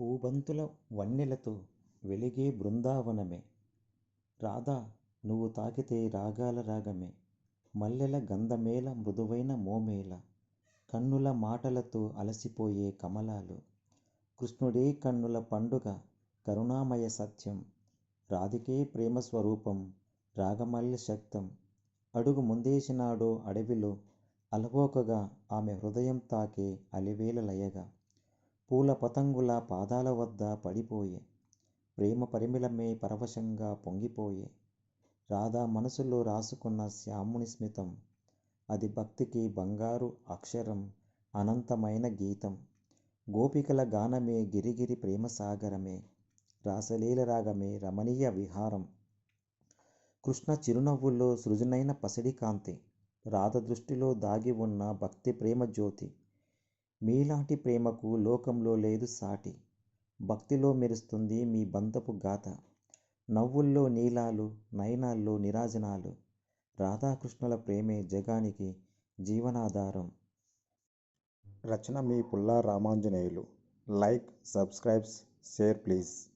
పూబంతుల వన్నెలతో వెలిగే బృందావనమే. రాధా నువ్వు తాకితే రాగాల రాగమే. మల్లెల గంధమేల మృదువైన మోమేల. కన్నుల మాటలతో అలసిపోయే కమలాలు. కృష్ణుడే కన్నుల పండుగ కరుణామయ సత్యం. రాధికే ప్రేమ స్వరూపం రాగమల్లి శక్తం. అడుగు ముందేసినాడో అడవిలో అలవోకగా ఆమె హృదయం తాకే అలివేల లయగా పూల పతంగుల పాదాల వద్ద పడిపోయే. ప్రేమ పరిమిళమే పరవశంగా పొంగిపోయే. రాధా మనసులో రాసుకున్న శ్యాముని స్మితం అది భక్తికి బంగారు అక్షరం అనంతమైన గీతం. గోపికల గానమే గిరిగిరి ప్రేమ సాగరమే రాసలీల రాగమే రమణీయ విహారం. కృష్ణ చిరునవ్వుల్లో సృజనైన పసిడి కాంతి రాధ దృష్టిలో దాగి ఉన్న భక్తి ప్రేమ జ్యోతి. మీలాంటి ప్రేమకు లోకంలో లేదు సాటి. భక్తిలో మెరుస్తుంది మీ బంధపు గాథ. నవ్వుల్లో నీలాలు నయనాల్లో నిరాజనాలు. రాధాకృష్ణుల ప్రేమే జగానికి జీవనాధారం. రచన మీ Pulla Ramanjaneyulu. Like subscribes share please.